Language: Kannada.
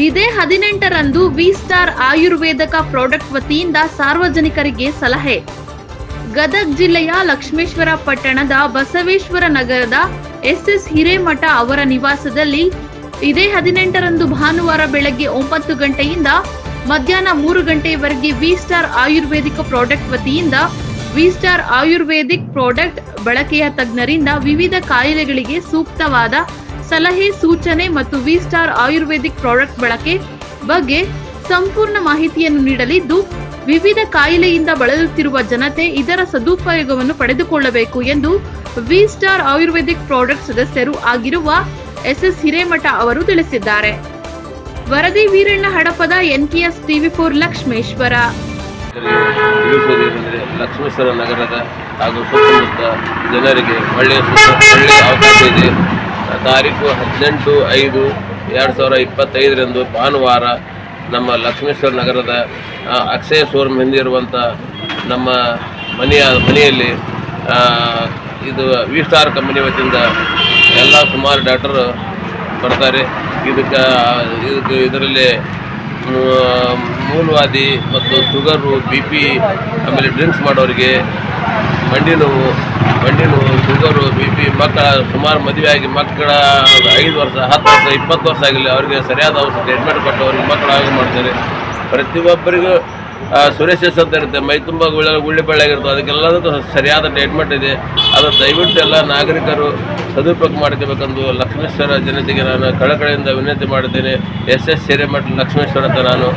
ಇದೇ ಹದಿನೆಂಟರಂದು ವಿ ಸ್ಟಾರ್ ಆಯುರ್ವೇದಕ ಪ್ರಾಡಕ್ಟ್ ವತಿಯಿಂದ ಸಾರ್ವಜನಿಕರಿಗೆ ಸಲಹೆ. ಗದಗ್ ಜಿಲ್ಲೆಯ ಲಕ್ಷ್ಮೇಶ್ವರ ಪಟ್ಟಣದ ಬಸವೇಶ್ವರ ನಗರದ ಎಸ್ಎಸ್ ಹಿರೇಮಠ ಅವರ ನಿವಾಸದಲ್ಲಿ ಇದೇ ಹದಿನೆಂಟರಂದು ಭಾನುವಾರ ಬೆಳಗ್ಗೆ ಒಂಬತ್ತು ಗಂಟೆಯಿಂದ ಮಧ್ಯಾಹ್ನ ಮೂರು ಗಂಟೆಯವರೆಗೆ ವಿ ಸ್ಟಾರ್ ಆಯುರ್ವೇದಿಕ ಪ್ರಾಡಕ್ಟ್ ವತಿಯಿಂದ ವಿ ಸ್ಟಾರ್ ಆಯುರ್ವೇದಿಕ್ ಪ್ರಾಡಕ್ಟ್ ಬಳಕೆಯ ತಜ್ಞರಿಂದ ವಿವಿಧ ಕಾಯಿಲೆಗಳಿಗೆ ಸೂಕ್ತವಾದ ಸಲಹೆ, ಸೂಚನೆ ಮತ್ತು ವಿ ಸ್ಟಾರ್ ಆಯುರ್ವೇದಿಕ್ ಪ್ರಾಡಕ್ಟ್ ಬಳಕೆ ಬಗ್ಗೆ ಸಂಪೂರ್ಣ ಮಾಹಿತಿಯನ್ನು ನೀಡಲಿದ್ದು, ವಿವಿಧ ಕಾಯಿಲೆಯಿಂದ ಬಳಲುತ್ತಿರುವ ಜನತೆ ಇದರ ಸದುಪಯೋಗವನ್ನು ಪಡೆದುಕೊಳ್ಳಬೇಕು ಎಂದು ವಿ ಸ್ಟಾರ್ ಆಯುರ್ವೇದಿಕ್ ಪ್ರಾಡಕ್ಟ್ ಸದಸ್ಯರು ಆಗಿರುವ ಎಸ್ಎಸ್ ಹಿರೇಮಠ ಅವರು ತಿಳಿಸಿದ್ದಾರೆ. ವರದಿ Veeranna Hadapada NKS TV for Lakshmeshwar. Lakshmeshwar ನಗರದ ಹಾಗೂ ಸುತ್ತಮುತ್ತ ಜನರಿಗೆ ಒಳ್ಳೆಯ ಒಳ್ಳೆಯ ಅವಕಾಶ ಇದೆ. ತಾರೀಕು ಹದಿನೆಂಟು ಐದು ಎರಡು ಸಾವಿರ ಇಪ್ಪತ್ತೈದರಂದು ಭಾನುವಾರ ನಮ್ಮ ಲಕ್ಷ್ಮೇಶ್ವರ ನಗರದ ಅಕ್ಷಯ ಶೋರೂಮ್ ಹಿಂದಿರುವಂಥ ನಮ್ಮ ಮನೆಯ ಮನೆಯಲ್ಲಿ ಇದು ವಿ ಸ್ಟಾರ್ ಕಂಪನಿ ವತಿಯಿಂದ ಎಲ್ಲ ಸುಮಾರು ಡಾಕ್ಟರು ಬರ್ತಾರೆ. ಇದಕ್ಕೆ ಇದಕ್ಕೆ ಇದರಲ್ಲಿ ಮೂಲವಾದಿ ಮತ್ತು ಶುಗರು, ಬಿ ಪಿ, ಆಮೇಲೆ ಡ್ರಿಂಕ್ಸ್ ಮಾಡೋರಿಗೆ, ಮಂಡಿ ನೋವು ನೋವು ಶುಗರು ಬಿ ಪಿ ಮಕ್ಕಳ ಸುಮಾರು ಮದುವೆಯಾಗಿ ಮಕ್ಕಳ ಐದು ವರ್ಷ, ಹತ್ತು ವರ್ಷ, ಇಪ್ಪತ್ತು ವರ್ಷ ಆಗಲಿ ಅವರಿಗೆ ಸರಿಯಾದ ಔಷಧ ಟ್ರೀಟ್ಮೆಂಟ್ ಕೊಟ್ಟು ಅವ್ರಿಗೆ ಮಕ್ಕಳಾಗಿ ಮಾಡ್ತಾರೆ. ಪ್ರತಿಯೊಬ್ಬರಿಗೂ ಸುರೇಶ್ ಅಂತ ಇರುತ್ತೆ. ಮೈ ತುಂಬ ಗುಳ್ಳ ಗುಳ್ಳೆ ಬೆಳ್ಳಾಗಿರ್ತದೆ ಅದಕ್ಕೆಲ್ಲದಕ್ಕೂ ಸರಿಯಾದ ಟ್ರೀಟ್ಮೆಂಟ್ ಇದೆ. ಅದು ದಯವಿಟ್ಟು ಎಲ್ಲ ನಾಗರಿಕರು ಸದುಪಯೋಗ ಮಾಡ್ಕೋಬೇಕೆಂದು ಲಕ್ಷ್ಮೇಶ್ವರ ಜನತೆಗೆ ನಾನು ಕಳಕಳಿಯಿಂದ ವಿನಂತಿ ಮಾಡುತ್ತೇನೆ ಎಸ್ ಎಸ್ ಹಿರೇಮಠ ಲಕ್ಷ್ಮೇಶ್ವರ ಅಂತ ನಾನು